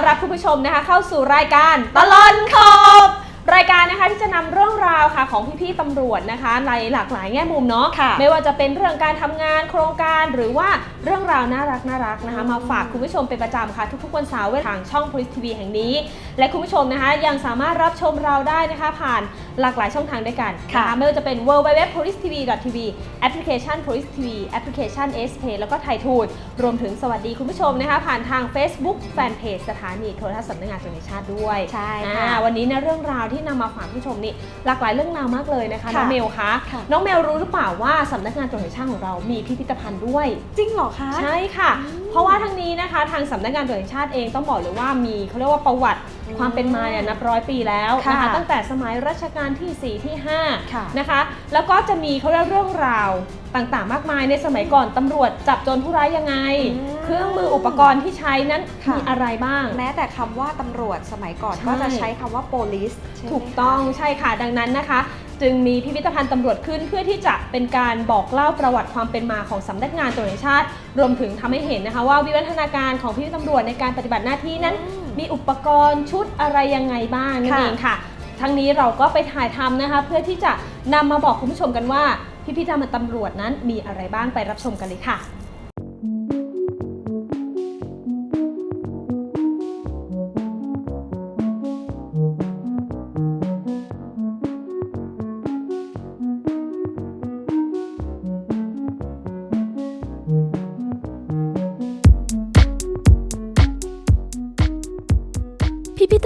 อนรับคุณผู้ชมนะคะ เข้าสู่รายการตลอนขอบ รายการนะคะที่จะนำเรื่องราวค่ะของพี่ๆตำรวจนะคะ ในหลากหลายแง่มุมเนาะค่ะไม่ว่าจะเป็นเรื่องการทำงานโครงการหรือว่าเรื่องราวน่ารักน่ารักนะคะ มาฝากคุณผู้ชมเป็นประจำค่ะ ทุกๆวันเสาร์ทางช่อง Police TV แห่งนี้ และคุณผู้ชมนะคะยังสามารถรับชมเราได้นะคะ ผ่านหลากหลายช่องทางด้วยกันนค่ะไม่ว่าจะเป็น www.policetv.tv แอปพลิเคชัน Police TV แอปพลิเคชัน s p a y แล้วก็ไทยทูดรวมถึงสวัสดีคุณผู้ชมนะคะ ผ่านทาง Facebook Fanpage สถานีโทรทัศน์สำนักงานตำรวจแห่งชาติด้วยใช่ค่ะอ่าวันนี้นะเรื่องราวที่นำมาฝากผู้ชมนี่หลากหลายเรื่องราวมากเลยนะคะค่ะน้องเมลคะค่ะน้องเมลรู้หรือเปล่าว่าสำนักงานตำรวจแห่งชาติของเรามีพิพิธภัณฑ์ด้วย จริงเหรอคะใช่ค่ะ เพราะว่าทั้งนี้นะคะทางสำนักงานตำรวจแห่งชาติเองต้องบอกเลยว่ามีเขาเรียกว่าประวัติอืมความเป็นมาเนี่ยนับร้อยปีแล้วนะคะค่ะตั้งแต่สมัยรัชกาลที่ 4 ที่ค่ะ5นะคะแล้วก็จะมีเขาเรียกเรื่องราวต่างๆ มากมายในสมัยก่อนตำรวจจับโจรผู้ร้ายยังไงอืม เครื่องมืออุปกรณ์ที่ใช้นั้นค่ะ มีอะไรบ้าง แม้แต่คำว่าตำรวจสมัยก่อนใช่ก็จะใช้คำว่า police ใช่ไหมถูกต้องใช่ค่ะดังนั้นนะคะ จึงมีพิพิธภัณฑ์ตำรวจขึ้นเพื่อที่จะเป็นการบอกเล่าประวัติความเป็นมาของสำนักงานตำรวจแห่งชาติ รวมถึงทำให้เห็นนะคะ ว่าวิวัฒนาการของพี่ตำรวจในการปฏิบัติหน้าที่นั้น อืมมีอุปกรณ์ชุดอะไรยังไงบ้างนั่นค่ะ เองค่ะ ทั้งนี้เราก็ไปถ่ายทำนะคะ เพื่อที่จะนำมาบอกคุณผู้ชมกันว่า พิพิธภัณฑ์ตำรวจนั้นมีอะไรบ้างไปรับชมกันเลยค่ะ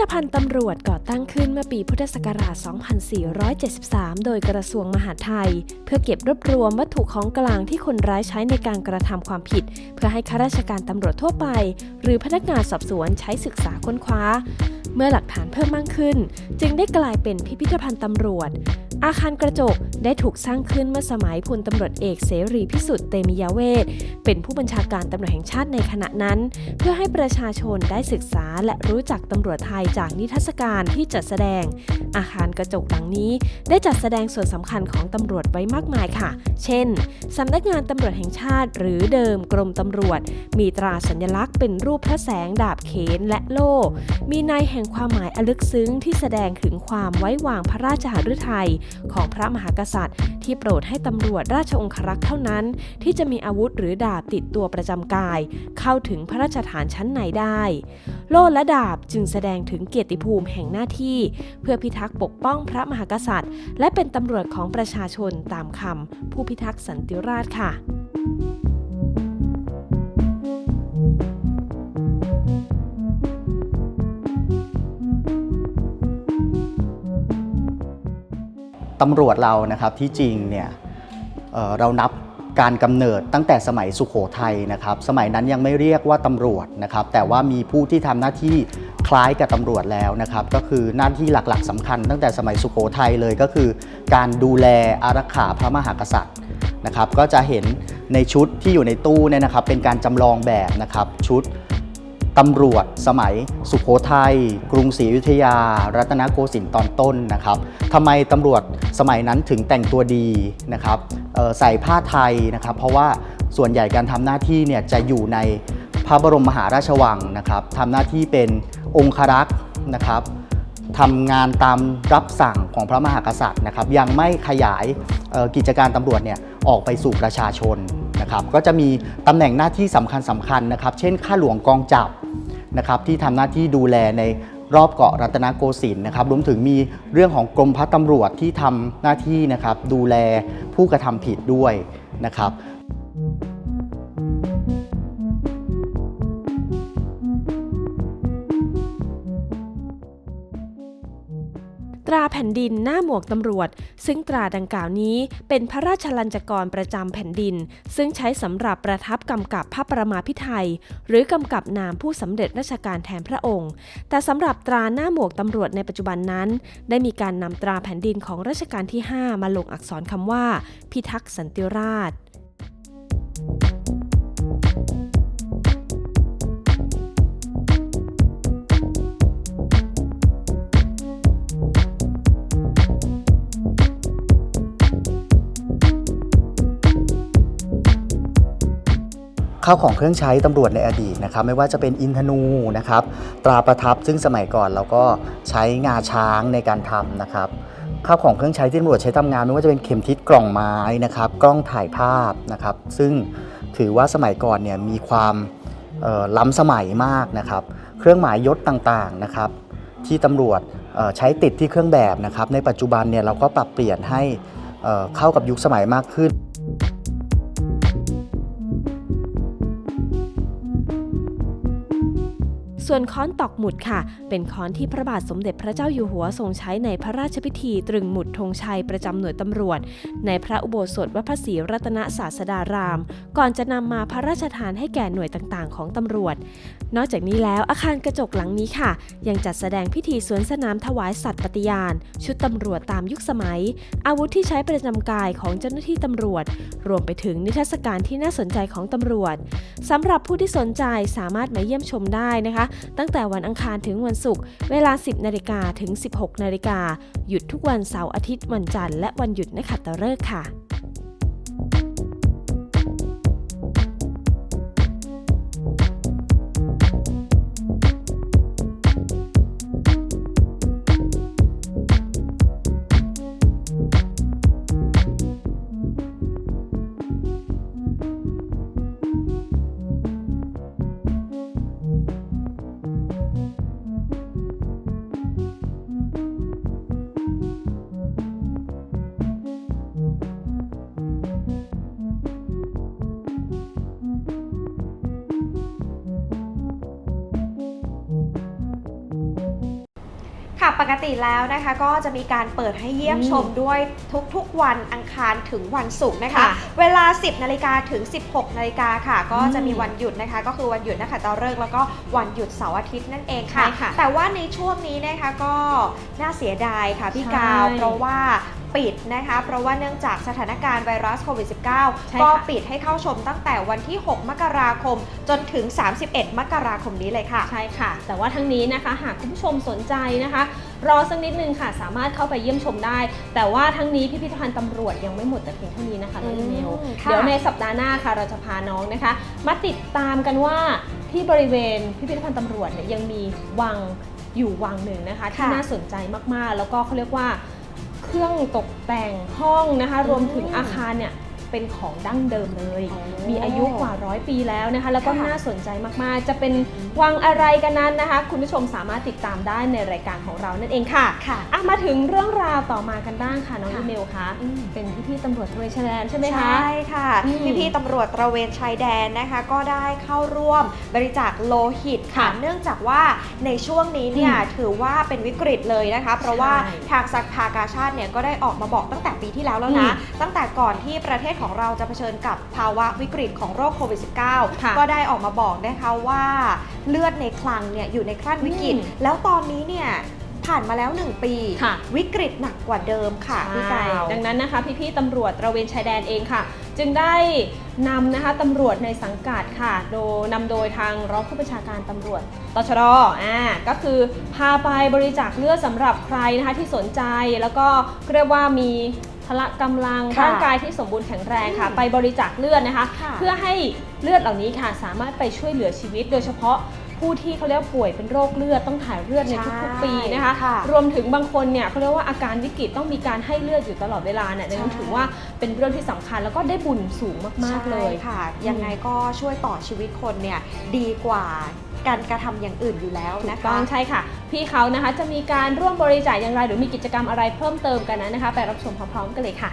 ธภัณฑ์ตำรวจก่อตั้งขึ้นเมื่อปีพุทธศักราช 2473 โดยกระทรวงมหาดไทย เพื่อเก็บรวบรวมวัตถุของกลางที่คนร้ายใช้ในการกระทำความผิด เพื่อให้ข้าราชการตำรวจทั่วไป หรือพนักงานสอบสวนใช้ศึกษาค้นคว้า เมื่อหลักฐานเพิ่มมากขึ้น จึงได้กลายเป็นพิพิธภัณฑ์ตำรวจ อาคารกระจกได้ถูกสร้างขึ้นเมื่อสมัยพลตำรวจเอกเสรีพิสุทธิ์เตมียเวทเป็นผู้บัญชาการตำรวจแห่งชาติในขณะนั้น เพื่อให้ประชาชนได้ศึกษาและรู้จักตำรวจไทยจากนิทรรศการที่จัดแสดง อาคารกระจกหลังนี้ ได้จัดแสดงส่วนสำคัญของตำรวจไว้มากมายค่ะ เช่นสำนักงานตำรวจแห่งชาติ หรือเดิมกรมตำรวจ มีตราสัญลักษณ์เป็นรูปพระแสงดาบเขนและโล่ มีในแห่งความหมายอลึกซึ้งที่แสดงถึงความไว้วางพระราชหฤทัยของพระมหากษัตริย์ ที่โปรดให้ตำรวจราชองครักษ์เท่านั้น ที่จะมีอาวุธหรือดาบติดตัวประจำกาย เข้าถึงพระราชฐานชั้นในได้ โล่และดาบจึงแสดงถึงเกียรติภูมิแห่งหน้าที่ เพื่อพิทักษ์ปกป้องพระมหากษัตริย์ และเป็นตำรวจของประชาชนตามคำผู้พิทักษ์สันติราษฎร์ค่ะ ตำรวจเรานะครับที่จริงเนี่ยเเรานับการกำเนิดตั้งแต่สมัยสุขโขทัยนะครับ สมัยนั้นยังไม่เรียกว่าตำรวจนะครับ แต่ว่ามีผู้ที่ทำหน้าที่คล้ายกับตำรวจแล้วนะครับ ก็คือหน้าที่หลักๆสำคัญ ตั้งแต่สมัยสุขโขทัยเลยก็คือ การดูแลอารักขาพระมหากษัตริย์นะครับ ก็จะเห็นในชุดที่อยู่ในตู้เนี่ยนะครับ เป็นการจำลองแบบนะครับชุด ตำรวจสมัยสุขโขทัย กรุงศรีอยุธยา รัตนโกสินทร์ตอนต้นนะครับทำไมตำรวจสมัยนั้นถึงแต่งตัวดีนะครับใส่ผ้าไทยนะครับเพราะว่าส่วนใหญ่การทำหน้าที่เนี่ยจะอยู่ในพระบรมมหาราชวังนะครับทำหน้าที่เป็นองครักษ์นะครับทำงานตามรับสั่งของพระมหากษัตริย์นะครับยังไม่ขยายกิจการตำรวจเนี่ยออกไปสู่ประชาชน นะครับก็จะมีตำแหน่งหน้าที่สำคัญสำคัญนะครับ เช่นข้าหลวงกองจับนะครับที่ทำหน้าที่ดูแลในรอบเกาะรัตนโกสินทร์นะครับรวมถึงมีเรื่องของกรมพัฒตำรวจที่ทำหน้าที่นะครับดูแลผู้กระทำผิดด้วยนะครับ ตราแผ่นดินหน้าหมวกตำรวจ ซึ่งตราดังกล่าวนี้เป็นพระราชลัญจกรประจำแผ่นดิน ซึ่งใช้สำหรับประทับกำกับพระประมาพิไทยหรือกำกับนามผู้สำเร็จราชการแทนพระองค์ แต่สำหรับตราหน้าหมวกตำรวจในปัจจุบันนั้น ได้มีการนำตราแผ่นดินของรัชกาลที่ 5 มาลงอักษรคำว่า พิทักษ์สันติราษฎร์ ข้าวของเครื่องใช้ตำรวจในอดีตนะครับไม่ว่าจะเป็นอินทนูนะครับตราประทับซึ่งสมัยก่อนเราก็ใช้งาช้างในการทำนะครับข้าวของเครื่องใช้ที่ตำรวจใช้ทำงานไม่ว่าจะเป็นเข็มทิศกล่องไม้นะครับกล้องถ่ายภาพนะครับซึ่งถือว่าสมัยก่อนเนี่ยมีความล้ำสมัยมากนะครับเครื่องหมายยศต่างๆนะครับที่ตำรวจใช้ติดที่เครื่องแบบนะครับในปัจจุบันเนี่ยเราก็ปรับเปลี่ยนให้เข้ากับยุคสมัยมากขึ้น ส่วนค้อนตอกหมุดค่ะ เป็นค้อนที่พระบาทสมเด็จพระเจ้าอยู่หัวทรงใช้ในพระราชพิธีตรึงหมุดธงชัยประจำหน่วยตำรวจ ในพระอุโบสถวัดพระศรีรัตนศาสดาราม ก่อนจะนำมาพระราชทานให้แก่หน่วยต่างๆ ของตำรวจ นอกจากนี้แล้วอาคารกระจกหลังนี้ค่ะ ยังจัดแสดงพิธีสวนสนามถวายสัตย์ปฏิญาณ ชุดตำรวจตามยุคสมัย อาวุธที่ใช้ประจำกายของเจ้าหน้าที่ตำรวจ รวมไปถึงนิทรรศการที่น่าสนใจของตำรวจสำหรับผู้ที่สนใจสามารถมาเยี่ยมชมได้นะคะตั้งแต่วันอังคารถึงวันศุกร์เวลา 10นาฬิกาถึง 16นาฬิกาหยุดทุกวันเสาร์อาทิตย์วันจันทร์และวันหยุดนักขัตฤกษ์ค่ะ ติแล้วนะคะ ก็จะมีการเปิดให้เยี่ยมอืมชมด้วยทุกๆวันอังคารถึงวันศุกร์นะคะ ค่ะเวลา 10นาฬิกาถึง 16นาฬิกาค่ะ ก็จะมีอืมวันหยุดนะคะ ก็คือวันหยุดนะคะตะฤกษ์แล้วก็วันหยุดเสาร์อาทิตย์นั่นเองค่ะ ใช่ค่ะแต่ว่าในช่วงนี้นะคะก็น่าเสียดายค่ะพี่ใช่กาวเพราะว่าปิดนะคะ เพราะว่าเนื่องจากสถานการณ์ไวรัสโควิด ใช่ -19 ค่ะก็ปิดให้เข้าชมตั้งแต่วันที่ 6 มกราคม จนถึง 31 มกราคมนี้เลยค่ะ ใช่ค่ะ แต่ว่าทั้งนี้นะคะ หากคุณผู้ชมสนใจนะคะรอสักนิดนึงค่ะ สามารถเข้าไปเยี่ยมชมได้ แต่ว่าทั้งนี้พิพิธภัณฑ์ตำรวจยังไม่หมดแต่เพียงเท่านี้นะคะน้องอีเมลอืมค่ะ เดี๋ยวในสัปดาห์หน้าค่ะ เราจะพาน้องนะคะ มาติดตามกันว่าที่บริเวณพิพิธภัณฑ์ตำรวจเนี่ยยังมีวังอยู่วังหนึ่งนะคะ ที่ค่ะน่าสนใจมากๆ แล้วก็เขาเรียกว่าเครื่องตกแต่งห้องนะคะ รวมถึงอืม อาคารเนี่ย เป็นของดั้งเดิมเลยโอ้มีอายุกว่าร้อยปีแล้วนะคะ แล้วก็ค่ะน่าสนใจมากๆ จะเป็นวังอะไรกันนั้นนะคะ คุณผู้ชมสามารถติดตามได้ในรายการของเรานั่นเองค่ะค่ะอะมาถึงเรื่องราวต่อมากันบ้างค่ะน้องค่ะอีเมลคะอืมเป็นพี่ๆตำรวจตระเวนชายแดนใช่ไหมคะใช่ค่ะอืมพี่พี่ๆตำรวจตระเวนชายแดนนะคะ ก็ได้เข้าร่วมบริจาคโลหิตค่ะค่ะเนื่องจากว่าในช่วงนี้เนี่ยอืมถือว่าเป็นวิกฤตเลยนะคะ เพราะว่าใช่ทางสักภากาชาติเนี่ยก็ได้ออกมาบอกตั้งแต่ปีที่แล้วแล้วนะ ตั้งแต่ก่อนที่ประเทศของเราจะเผชิญกับภาวะวิกฤตของโรคโควิด -19 ค่ะก็ได้ออกมาบอกนะคะว่าเลือดในคลังเนี่ยอยู่ในขั้นวิกฤตอืมแล้วตอนนี้เนี่ยผ่านมาแล้ว 1 ปีค่ะวิกฤตหนักกว่าเดิมค่ะพี่กาวดังนั้นนะคะ พี่ๆตำรวจตระเวนชายแดนเองค่ะ จึงได้นำนะคะตำรวจในสังกัดค่ะ โดยนำโดยทางรองผู้บัญชาการตำรวจตชดอ่าก็คือพาไปบริจาคเลือดสำหรับใครนะคะที่สนใจแล้วก็เรียกว่ามี พละกำลังค่ะร่างกายที่สมบูรณ์แข็งแรงค่ะอืมไปบริจาคเลือดนะคะ ค่ะ เพื่อให้เลือดเหล่านี้ค่ะ สามารถไปช่วยเหลือชีวิต โดยเฉพาะ ผู้ที่เขาเรียกว่าป่วยเป็นโรคเลือดต้องถ่ายเลือดในทุกๆปีนะคะค่ะรวมถึงบางคนเนี่ยเขาเรียกว่าอาการวิกฤตต้องมีการให้เลือดอยู่ตลอดเวลาเนี่ยดังนั้นใช่ถือว่าเป็นเรื่องที่สำคัญแล้วก็ได้บุญสูงมากๆเลยใช่ค่ะ ยังไงก็ช่วยต่อชีวิตคนเนี่ยดีกว่าการกระทำอย่างอื่นอยู่แล้วถูนะกคะต้องใช่ค่ะ พี่เขานะคะจะมีการร่วมบริจาคอย่างไร หรือมีกิจกรรมอะไรเพิ่มเติมกันนั้นนะคะ ไปรับชมพร้อมๆกันเลยค่ะ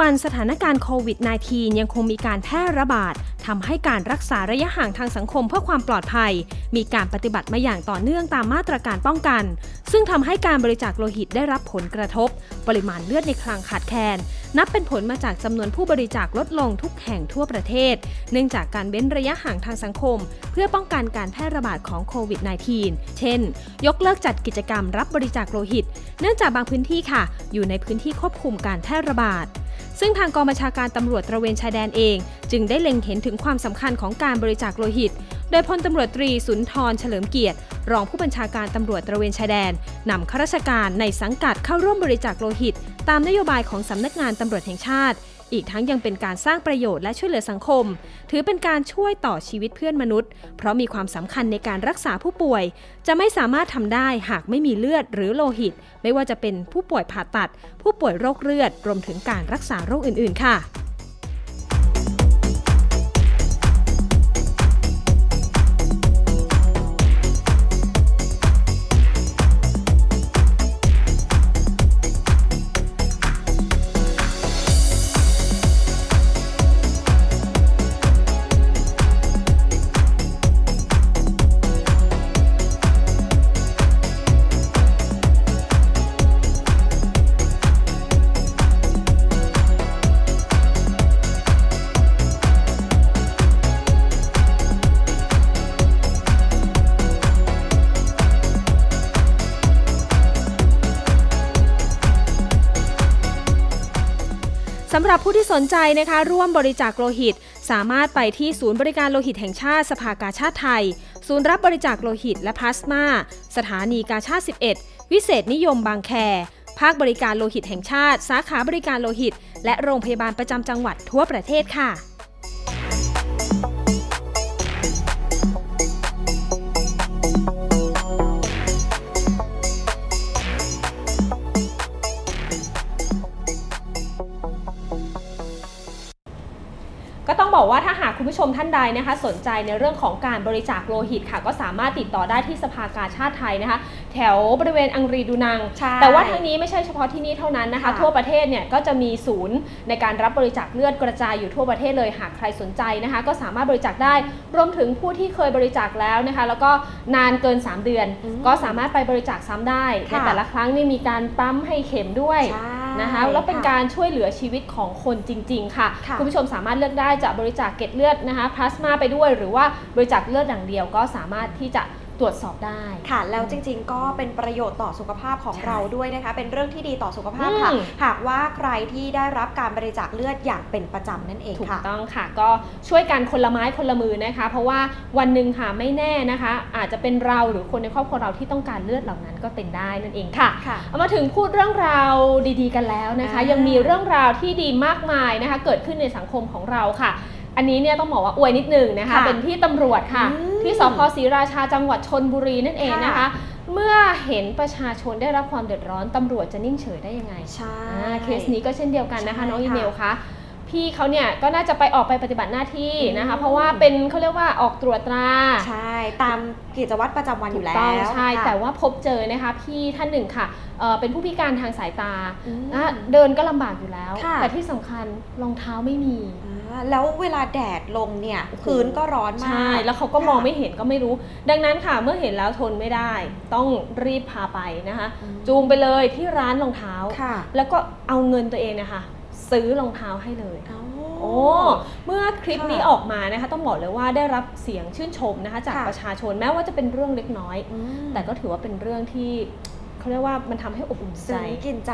บันสถานการณ์โควิด -19 ยังคงมีการแพร่ระบาดทำให้การรักษาระยะห่างทางสังคมเพื่อความปลอดภัย มีการปฏิบัติมาอย่างต่อเนื่องตามมาตรการป้องกัน ซึ่งทำให้การบริจาคโลหิตได้รับผลกระทบ ปริมาณเลือดในคลังขาดแคลน นับเป็นผลมาจากจำนวนผู้บริจาคลดลงทุกแห่งทั่วประเทศ เนื่องจากการเว้นระยะห่างทางสังคม เพื่อป้องกันการแพร่ระบาดของโควิด -19 เช่น ยกเลิกจัดกิจกรรมรับบริจาคโลหิต เนื่องจากบางพื้นที่ค่ะ อยู่ในพื้นที่ควบคุมการแพร่ระบาด ซึ่งทางกองบัญชาการตำรวจตระเวนชายแดนเอง จึงได้เล็งเห็นถึงความสำคัญของการบริจาคโลหิต โดยพลตำรวจตรีสุนทรเฉลิมเกียรติ รองผู้บัญชาการตำรวจตระเวนชายแดนนำข้าราชการในสังกัดเข้าร่วมบริจาคโลหิต ตามนโยบายของสำนักงานตำรวจแห่งชาติ อีกทั้งยังเป็นการสร้างประโยชน์และช่วยเหลือสังคม ถือเป็นการช่วยต่อชีวิตเพื่อนมนุษย์ เพราะมีความสำคัญในการรักษาผู้ป่วย จะไม่สามารถทำได้หากไม่มีเลือดหรือโลหิต ไม่ว่าจะเป็นผู้ป่วยผ่าตัด ผู้ป่วยโรคเลือด รวมถึงการรักษาโรคอื่น ๆ ค่ะำหรับผู้ที่สนใจนะคะ ร่วมบริจาคโลหิต สามารถไปที่ศูนย์บริการโลหิตแห่งชาติสภากาชาติไทย ศูนย์รับบริจาคโลหิตและพลาสมา สถานีกาชาติ 11 วิเศษนิยมบางแค ภาคบริการโลหิตแห่งชาติ สาขาบริการโลหิต และโรงพยาบาลประจำจังหวัดทั่วประเทศค่ะ ก็ต้องบอกว่าถ้าหากคุณผู้ชมท่านใดนะคะ สนใจในเรื่องของการบริจาคโลหิตค่ะ ก็สามารถติดต่อได้ที่สภากาชาติไทยนะคะ แถวบริเวณอังรีดูนัง ใช่แต่ว่าทั้งนี้ไม่ใช่เฉพาะที่นี่เท่านั้นนะคะ ค่ะ ทั่วประเทศเนี่ยก็จะมีศูนย์ในการรับบริจาคเลือดกระจายอยู่ทั่วประเทศเลยหากใครสนใจนะคะ ก็สามารถบริจาคได้รวมถึงผู้ที่เคยบริจาคแล้วนะคะ แล้วก็นานเกิน 3 เดือนอืมก็สามารถไปบริจาคซ้ำได้ในค่ะ แต่ละครั้งนี่มีการปั๊มให้เข็มด้วย ใช่ นะคะแล้วเป็นการช่วยเหลือชีวิตของคนจริงๆค่ะค่ะคุณผู้ชมสามารถเลือกได้จะบริจาคเกล็ดเลือดนะคะพลาสมาไปด้วย หรือว่าบริจาคเลือดอย่างเดียวก็สามารถที่จะ ตรวจสอบได้ ค่ะ แล้วจริงๆ ก็เป็นประโยชน์ต่อสุขภาพของใช่เราด้วยนะคะ เป็นเรื่องที่ดีต่อสุขภาพค่ะ อืม หากว่าใครที่ได้รับการบริจาคเลือดอย่างเป็นประจำนั่นเองถูกค่ะ ต้องค่ะ ก็ช่วยกันคนละไม้คนละมือนะคะ เพราะว่าวันหนึ่งค่ะไม่แน่นะคะ อาจจะเป็นเราหรือคนในครอบครัวเราที่ต้องการเลือดเหล่านั้นก็เป็นได้นั่นเองค่ะ ค่ะ เอามาถึงพูดเรื่องราวดีๆ กันแล้วนะคะ อ่ายั ยังมีเรื่องราวที่ดีมากมายนะคะ เกิดขึ้นในสังคมของเราค่ะ อันนี้เนี่ยต้องบอกว่าอวยนิดหนึงนะคะ ค่ะเป็นที่ตำรวจค่ะ อืม ที่สพศรีราชาจังหวัดชนบุรีนั่นเองนะคะค่ะเมื่อเห็นประชาชนได้รับความเดือดร้อนตำรวจจะนิ่งเฉยได้ยังไงใช่อ่าเคสนี้ก็เช่นเดียวกันนะคะใช่น้องอีค่ะเมลคะพี่เขาเนี่ยก็น่าจะไปออกไปปฏิบัติหน้าที่นะคะอืมเพราะว่าเป็นเขาเรียกว่าออกตรวจตรา ใช่ ตามกิจวัตรประจำวันอยู่แล้ถูกต้องวใช่ค่ะแต่ว่าพบเจอนะคะพี่ท่านหนึ่งค่ะเอ่อเป็นผู้พิการทางสายตาอืมนะเดินก็ลำบากอยู่แล้วค่ะแต่ที่สำคัญรองเท้าไม่มีอ่า แล้วเวลาแดดลงเนี่ยโอ้โหพื้นก็ร้อนมาก ใช่ แล้วเขาก็มองไม่เห็นก็ไม่รู้ ดังนั้นค่ะเมื่อเห็นแล้วทนไม่ได้ ต้องรีบพาไปนะคะอืมจูงไปเลยที่ร้านรองเท้าค่ะแล้วก็เอาเงินตัวเองนะคะ ซื้อรองเท้าให้เลยเอ้าโอ้เมื่อคลิปค่ะนี้ออกมานะคะ ต้องบอกเลยว่าได้รับเสียงชื่นชมนะคะ จากค่ะประชาชนแม้ว่าจะเป็นเรื่องเล็กน้อยอืมแต่ก็ถือว่าเป็นเรื่องที่ เขาเรียกว่ามันทำให้อบอุ่นใจซึ้งกินใจ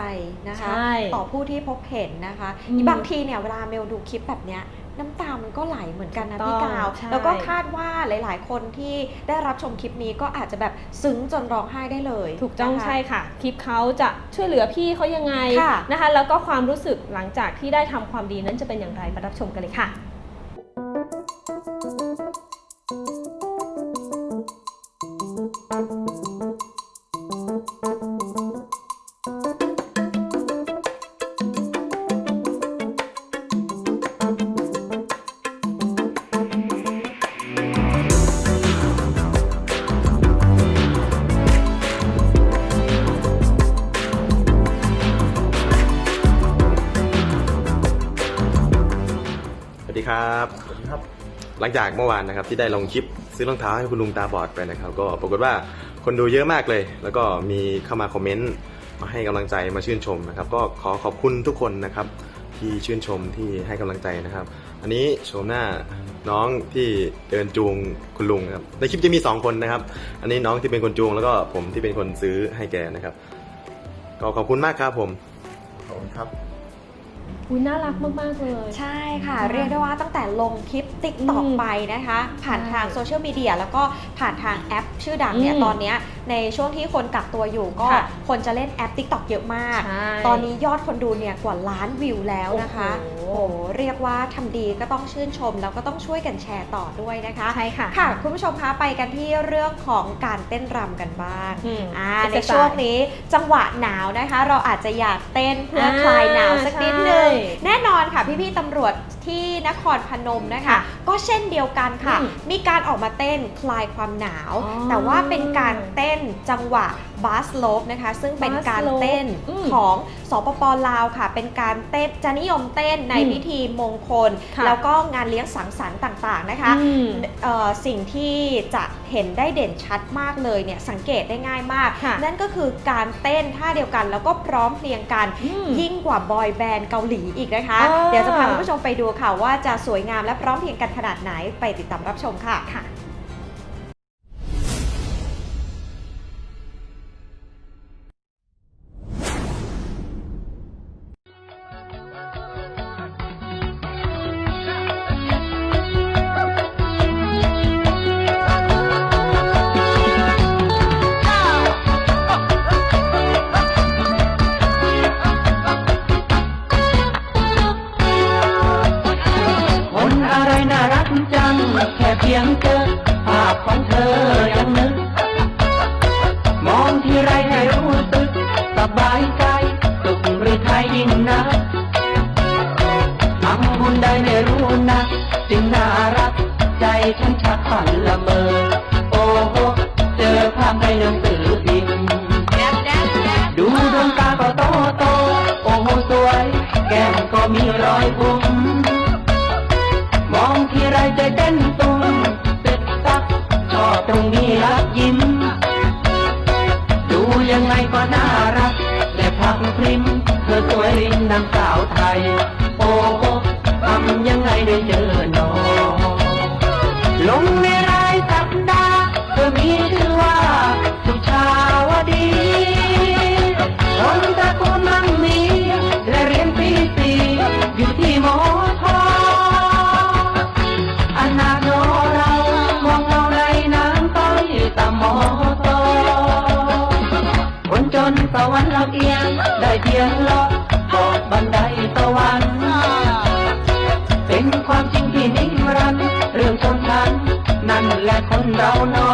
นะคะใช่ต่อผู้ที่พบเห็นนะคะอืมบางทีเนี่ยเวลาเมลดูคลิปแบบเนี้ยน้ำตามันก็ไหลเหมือนกันนะถูกต้องพี่กาวใช่แล้วก็คาดว่าหลาย ๆ คนที่ได้รับชมคลิปนี้ก็อาจจะแบบซึ้งจนร้องไห้ได้เลย ถูกต้องนะคะใช่ค่ะ คลิปเขาจะช่วยเหลือพี่เขายังไงค่ะนะคะ แล้วก็ความรู้สึกหลังจากที่ได้ทำความดีนั้นจะเป็นอย่างไรมารับชมกันเลยค่ะ ลังจากเมื่อวานนะครับที่ได้ลงคลิปซื้อรองเท้าให้คุณลุงตาบอดไปนะครับ ก็ปรากฏว่าคนดูเยอะมากเลย แล้วก็มีเข้ามาคอมเมนต์มาให้กำลังใจมาชื่นชมนะครับ ก็ขอขอบคุณทุกคนนะครับ ที่ชื่นชมที่ให้กำลังใจนะครับ อันนี้โชมหน้าน้องที่เดินจูงคุณลุงครับในคลิปจะมีสองคนนะครับ อันนี้น้องที่เป็นคนจูงแล้วก็ผมที่เป็นคนซื้อให้แกนะครับ ก็ขอบคุณมากครับผมขอบคุณครับ อุ้ยน่ารักมาก ๆ เลย ใช่ค่ะค่ะ เรียกได้ว่าตั้งแต่ลงคลิปติ๊กต็อกอืมไปนะคะ ผ่านใช่ทางโซเชียลมีเดียแล้วก็ผ่านทางแอปชื่อดังเนี่ยอืมตอนเนี้ยในช่วงที่คนกักตัวอยู่ก็ค่ะคนจะเล่นแอป TikTok เยอะมากใช่ตอนนี้ยอดคนดูเนี่ยกว่าล้านวิวแล้วนะคะโอ้โหโอ้โหเรียกว่าทำดีก็ต้องชื่นชม แล้วก็ต้องช่วยกันแชร์ต่อด้วยนะคะใช่ค่ะค่ะ คุณผู้ชมคะไปกันที่เรื่องของการเต้นรำกันบ้างอืมอ่าเป็นในสไตล์ช่วงนี้จังหวะหนาวนะคะ เราอาจจะอยากเต้นเพื่ออ่าคลายหนาวสักนิดนึงใช่แน่นอนค่ะพี่ๆตำรวจที่นครพนมนะคะค่ะก็เช่นเดียวกันค่ะอืมมีการออกมาเต้นคลายความหนาวอ๋อแต่ว่าเป็นการเต้นจังหวะบาสโลปนะคะ ซึ่งเป็น Bass การ Slope เต้นอืมของสปปลาวค่ะ เป็นการเต้นจะนิยมเต้นในอืมพิธีมงคล ค่ะ แล้วก็งานเลี้ยงสังสรรค์ต่างๆนะคะ อืม เอ่อสิ่งที่จะเห็นได้เด่นชัดมากเลยเนี่ยสังเกตได้ง่ายมาก ค่ะ นั่นก็คือการเต้นท่าเดียวกันแล้วก็พร้อมเพรียงกัน อืม ยิ่งกว่าบอยแบนด์เกาหลีอีกนะคะอ่าเดี๋ยวจะพาคุณผู้ชมไปดูค่ะว่าจะสวยงามและพร้อมเพรียงกันขนาดไหนไปติดตามรับชมค่ะ ภาพของเธอยังนึก มองทีไรให้รู้สึก สบายใจสุขหรือไทยยิ่งนักทำบุญได้ไม่รู้นะสิ่งน่ารัก ใจฉันชักฝันละเมอ โอ้โหเจอภาพในหนังสือพิมพ์ดูดวงตาก็โตโต โอ้โหสวย แก้มก็มีรอยบุ๋ โอ้โหทำยังไงได้เจอหนอลงในรายสัปดาห์เธอมีชื่อว่าสุชาวดีคนตะกูลมั่งมีและเรียนปีสี่อยู่ที่มอทออนาโนเรามองเราในน้ำต้อยตามมอทอคนจนสวรรค์ลำเอียงได้เพียงเลาะ และคนเราเนอบุ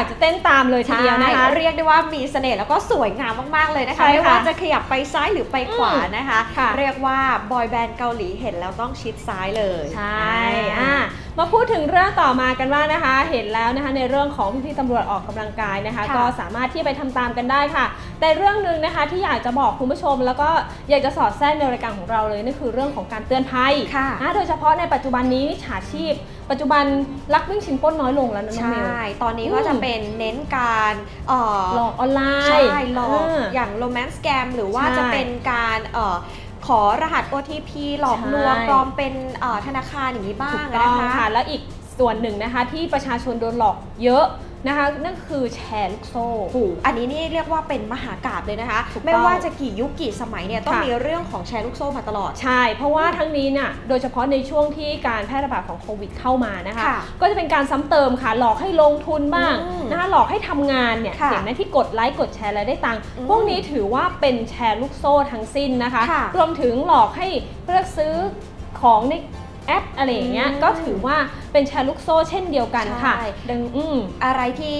ากจะเต้นตามเลยทีเดียวนะคะใช่เรียกได้ว่ามีเสน่ห์แล้วก็สวยงามมากๆเลยนะคะใช่ไม่ค่ะว่าจะขยับไปซ้ายหรือไปขวานะคะค่ะเรียกว่าบอยแบนด์เกาหลีเห็นแล้วต้องชิดซ้ายเลย ใช่อะ มาพูดถึงเรื่องต่อมากันว่านะคะ เห็นแล้วนะคะในเรื่องของพี่ๆตำรวจออกกำลังกายนะคะ ค่ะก็สามารถที่ไปทำตามกันได้ค่ะ แต่เรื่องหนึ่งนะคะที่อยากจะบอกคุณผู้ชม แล้วก็อยากจะสอดแทรกในรายการของเราเลยนั่นคือเรื่องของการเตือนภัยค่ะ นะโดยเฉพาะในปัจจุบันนี้มิจฉาชีพ ปัจจุบันลักวิ่งชิงปล้นน้อยลงแล้วนะน้องใช่ เมล ตอนนี้ก็อืม จะเป็นเน้นการเอ่อหลอกออนไลน์ใช่หลอกาอย่างโรแมนต์สแกมหรือว่าใช่จะเป็นการเอ่อ ขอรหัส OTP หลอกลวงใช่ ปลอมเป็นเอ่อธนาคารอย่างนี้บ้าถูงกต้องนะคะ ค่ะแล้วอีกส่วนหนึ่งนะคะที่ประชาชนโดนหลอกเยอะ นะคะนั่นคือแชร์ลูกโซ่โอ้โหอันนี้นี่เรียกว่าเป็นมหากาบเลยนะคะถูกต้องไม่ว่าจะกี่ยุคกี่สมัยเนี่ยต้องค่ะมีเรื่องของแชร์ลูกโซ่มาตลอด ใช่ เพราะว่าทั้งนี้เนี่ยโดยเฉพาะในช่วงที่การแพร่ระบาดของโควิดเข้ามานะคะค่ะก็จะเป็นการซ้ำเติมค่ะหลอกให้ลงทุนบ้างอืมนะคะหลอกให้ทำงานเนี่ยค่ะเห็นไหมที่กดไลค์กดแชร์แล้วได้ตังค์อืมพวกนี้ถือว่าเป็นแชร์ลูกโซ่ทั้งสิ้นนะคะค่ะรวมถึงหลอกให้เลือกซื้อของใน แอปอะไรอย่างเงี้ยก็ถือว่าเป็นแชร์ลูกโซ่เช่นเดียวกันค่ะใช่ ดังอืม อะไรที่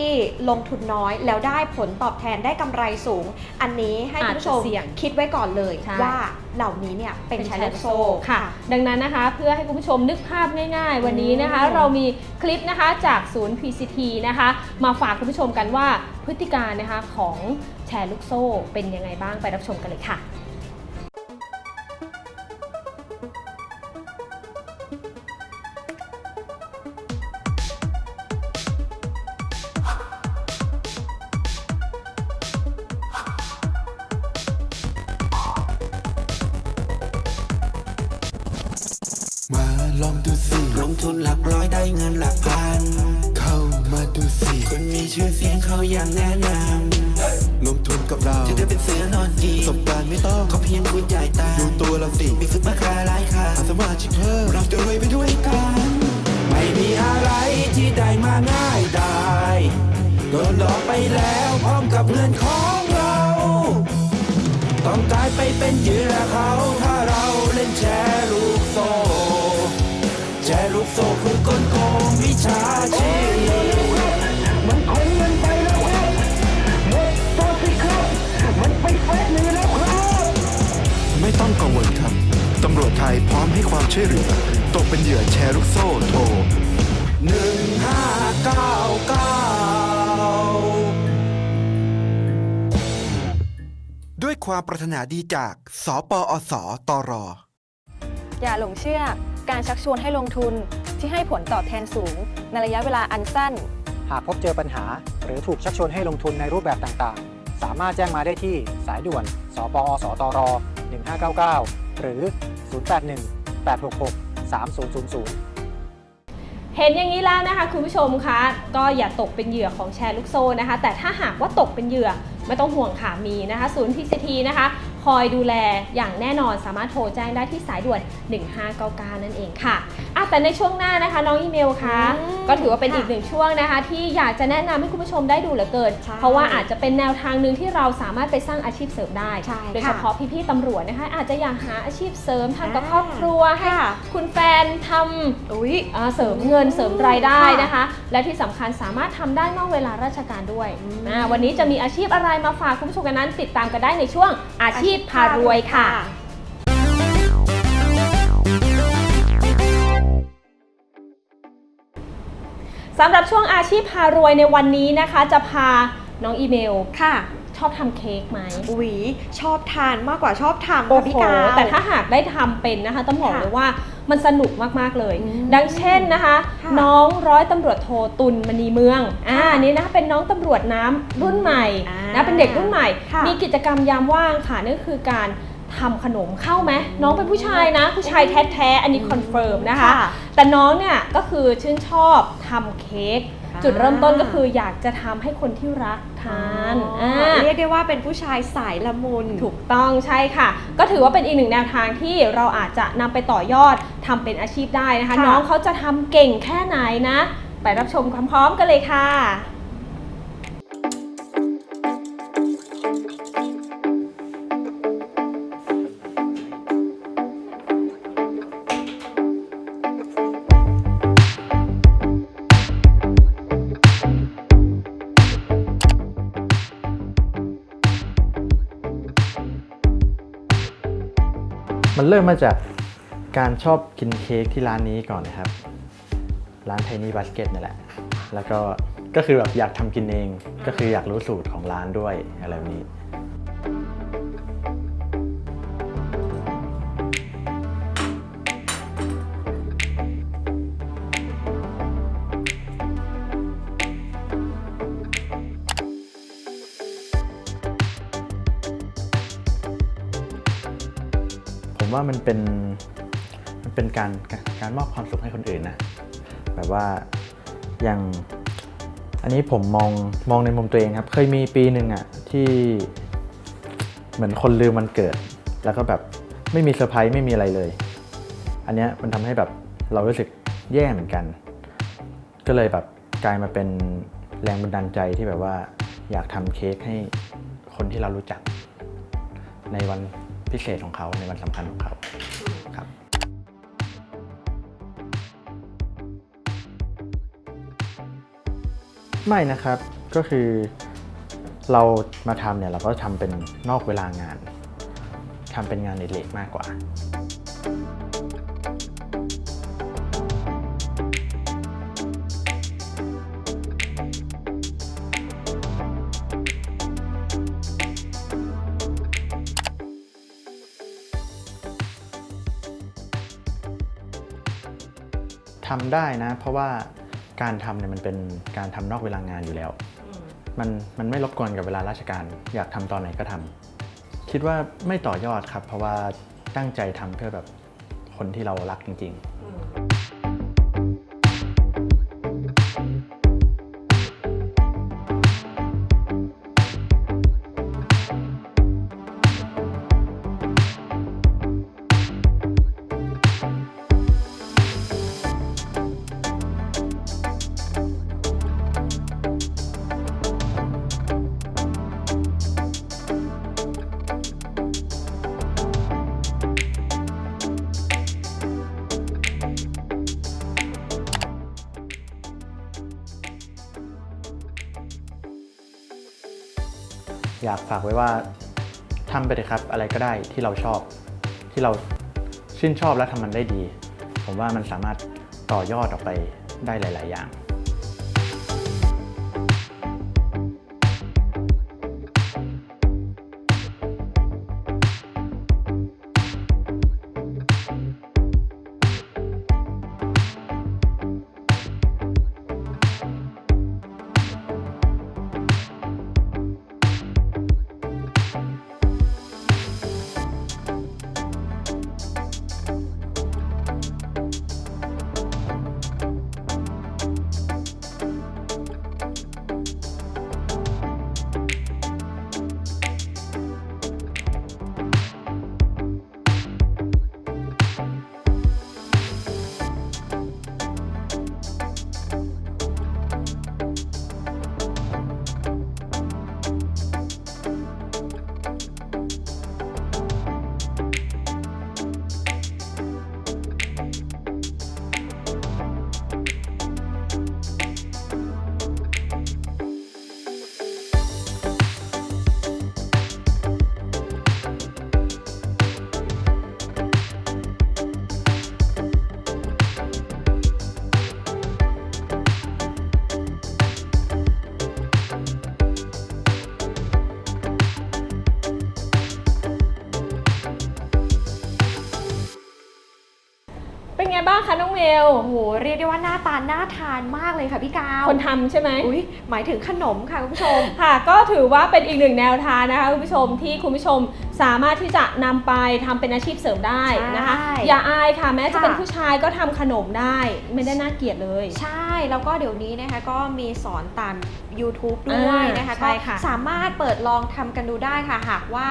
ลงทุนน้อยแล้วได้ผลตอบแทนได้กำไรสูง อันนี้ให้คุณผู้ชมอาจจะเสี่ยงคิดไว้ก่อนเลยใช่ ว่าเหล่านี้เนี่ยเป็นแชร์ลูกโซ่ค่ะ ดังนั้นนะคะเพื่อให้คุณผู้ชมนึกภาพง่าย ๆ วันนี้นะคะ อืมเรามีคลิปนะคะจากศูนย์ PCT นะคะ มาฝากคุณผู้ชมกันว่าพฤติการนะคะของแชร์ลูกโซ่เป็นยังไงบ้างไปรับชมกันเลยค่ะ ปรารถนาดีจาก สปอสตร อย่าหลงเชื่อการชักชวนให้ลงทุนที่ให้ผลตอบแทนสูง ในระยะเวลาอันสั้น หากพบเจอปัญหา หรือถูกชักชวนให้ลงทุนในรูปแบบต่างๆ สามารถแจ้งมาได้ที่สายด่วน สปอสตร 1599 หรือ 081 866 3000เห็นอย่างนี้แล้วนะคะคุณผู้ชมคะก็อย่าตกเป็นเหยื่อของแชร์ลูกโซ่นะคะ แต่ถ้าหากว่าตกเป็นเหยื่อ ไม่ต้องห่วงค่ะมีนะคะศูนย์ PCT นะคะ คอยดูแลอย่างแน่นอนสามารถโทรแจ้งได้ที่สายด่วน 1599 นั่นเองค่ะ อะแต่ในช่วงหน้านะคะน้องอีเมลคะอืมก็ถือว่าเป็นค่ะอีกหนึ่งช่วงนะคะ ที่อยากจะแนะนำให้คุณผู้ชมได้ดูเหลือเกิน ใช่เพราะว่าอาจจะเป็นแนวทางหนึ่งที่เราสามารถไปสร้างอาชีพเสริมได้ ใช่โดยค่ะเฉพาะพี่ๆตำรวจนะคะ อาจจะอยากหาอาชีพเสริมทำกับอ่า ครอบครัวให้ค่ะคุณแฟนทำ อุ้ย อ่าเสริมเงินเสริมรายได้ค่ะนะคะ และที่สำคัญสามารถทำได้นอกเวลาราชการด้วยอืม อ่าวันนี้จะมีอาชีพอะไรมาฝากคุณผู้ชมกันนั้น ติดตามกันได้ในช่วงอาชีพพารวยค่ะ สำหรับช่วงอาชีพพารวยในวันนี้นะคะ จะพาน้องอีเมล ค่ะ ชอบทำเค้กไหมอุ๋ยชอบทานมากกว่าชอบทำโอ้ค่ะโหพี่กาว แต่ถ้าหากได้ทำเป็นนะคะ ต้องบอกค่ะเลยว่ามันสนุกมาก ๆ เลยอืมดังเช่นนะคะค่ะน้องร้อยตำรวจโทตุลมณีเมืองอ่าค่ะอันนี้นะคะเป็นน้องตำรวจน้ำรุ่นใหม่อ่านะเป็นเด็กรุ่นใหม่ค่ะมีกิจกรรมยามว่างค่ะนั่นก็คือการ ทำขนมเข้าไหมน้องเป็นผู้ชายนะ ผู้ชายแท้ๆอันนี้คอนเฟิร์มนะคะ ค่ะแต่น้องเนี่ยก็คือชื่นชอบทำเค้กอ่าจุดเริ่มต้นก็คืออยากจะทำให้คนที่รักทานอ่าอ่า เรียกได้ว่าเป็นผู้ชายสายละมุน ถูกต้องใช่ค่ะ ก็ถือว่าเป็นอีกหนึ่งแนวทางที่เราอาจจะนำไปต่อยอดทำเป็นอาชีพได้นะคะ ค่ะ น้องเขาจะทำเก่งแค่ไหนนะ ไปรับชมพร้อมๆกันเลยค่ะ เริ่มมาจากการชอบกินเค้กที่ร้านนี้ก่อนนะครับ ร้านไทนี่บัสเกตนี่แหละ แล้วก็ก็คือแบบอยากทำกินเอง ก็คืออยากรู้สูตรของร้านด้วยอะไรแบบนี้ ผมว่ามันเป็นมันเป็นการการมอบความสุขให้คนอื่นนะแบบว่าอย่างอันนี้ผมมองมองในมุมตัวเองครับ เคยมีปีหนึ่งอะที่เหมือนคนลืมวันเกิด แล้วก็แบบไม่มีเซอร์ไพรส์ไม่มีอะไรเลย อันเนี้ยมันทำให้แบบเรารู้สึกแย่เหมือนกัน ก็เลยแบบกลายมาเป็นแรงบันดาลใจที่แบบว่าอยากทำเค้กให้คนที่เรารู้จักในวัน พิเศษของเขาในวันสำคัญของเขาครับไม่นะครับก็คือเรามาทำเนี่ยเราก็ทำเป็นนอกเวลางานทำเป็นงานเล็กๆมากกว่า ได้นะ เพราะว่าการทำเนี่ยมันเป็นการทำนอกเวลางานอยู่แล้ว มันมันไม่รบกวนกับเวลาราชการ อยากทำตอนไหนก็ทำคิดว่าไม่ต่อยอดครับ เพราะว่าตั้งใจทำเพื่อแบบคนที่เรารักจริง ๆ อยากฝากไว้ว่าทำไปเลยครับ อะไรก็ได้ที่เราชอบ ที่เราชื่นชอบและทำมันได้ดี ผมว่ามันสามารถต่อยอดออกไปได้หลาย ๆ อย่าง ไงบ้างคะน้องเมลโอ้โหเรียกได้ว่าหน้าตาน่าทานมากเลยค่ะพี่กาวคนทำใช่ไหมอุ้ยหมายถึงขนมค่ะคุณผู้ชม ค่ะ ก็ถือว่าเป็นอีกหนึ่งแนวทางนะคะคุณผู้ชมที่คุณผู้ชม สามารถที่จะนำไปทำเป็นอาชีพเสริมได้นะคะ ใช่อย่าอายค่ะแม้จะค่ะ เป็นผู้ชายก็ทำขนมได้ ไม่ได้น่าเกลียดเลย ใช่แล้วก็เดี๋ยวนี้นะคะก็มีสอนตาม YouTube ด้วยนะคะอ่าใช่ก็ค่ะสามารถเปิดลองทำกันดูได้ค่ะ หากว่า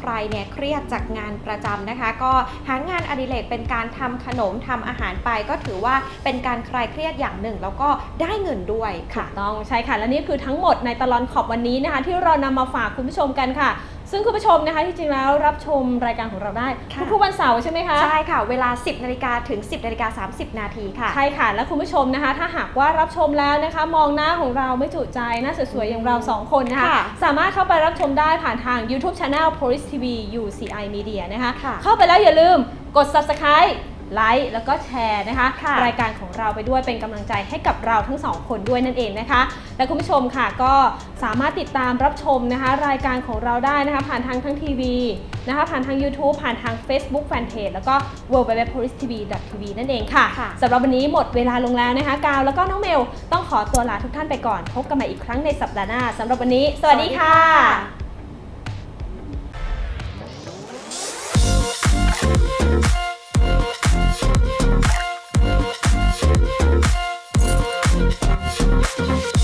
ใครเนี่ยเครียดจากงานประจำนะคะ ก็หางานอดิเรกเป็นการทำขนมทำอาหารไป ก็ถือว่าเป็นการคลายเครียดอย่างหนึ่ง แล้วก็ได้เงินด้วยถูค่ะกต้องใช่ค่ะ และนี่คือทั้งหมดในตลอนขอบวันนี้นะคะ ที่เรานำมาฝากคุณผู้ชมกันค่ะ ซึ่งคุณผู้ชมนะคะที่จริงแล้วรับชมรายการของเราได้ค่ะ ทุกๆวันเสาร์ใช่ไหมคะ ใช่ค่ะ เวลา 10นาฬิกาถึง 10นาฬิกา30 นาทีค่ะ ใช่ค่ะ และคุณผู้ชมนะคะ ถ้าหากว่ารับชมแล้วนะคะ มองหน้าของเราไม่จุใจหน้าสวยๆอย่างเราสองคนนะคะค่ะสามารถเข้าไปรับชมได้ผ่านทาง YouTube Channel Police TV UCI Media นะคะ ค่ะ เข้าไปแล้วอย่าลืมกด Subscribe ไลค์แล้วก็แชร์นะคะค่ะรายการของเราไปด้วยเป็นกำลังใจให้กับเราทั้งสองคนด้วยนั่นเองนะคะ และคุณผู้ชมค่ะก็สามารถติดตามรับชมนะคะ รายการของเราได้นะคะ ผ่านทางทั้งทีวีนะคะผ่านทาง YouTube ผ่านทาง Facebook Fanpage แล้วก็ w w w p o l i c e t v t v นั่นเองค่ะค่ะสำหรับวันนี้หมดเวลาลงแล้วนะคะกาวแล้วก็น้องเมลต้องขอตัวลาทุกท่านไปก่อน พบกันใหม่อีกครั้งในสัปดาห์หน้าสำหรับวันนี้ สวัสดีค่ะ Bye.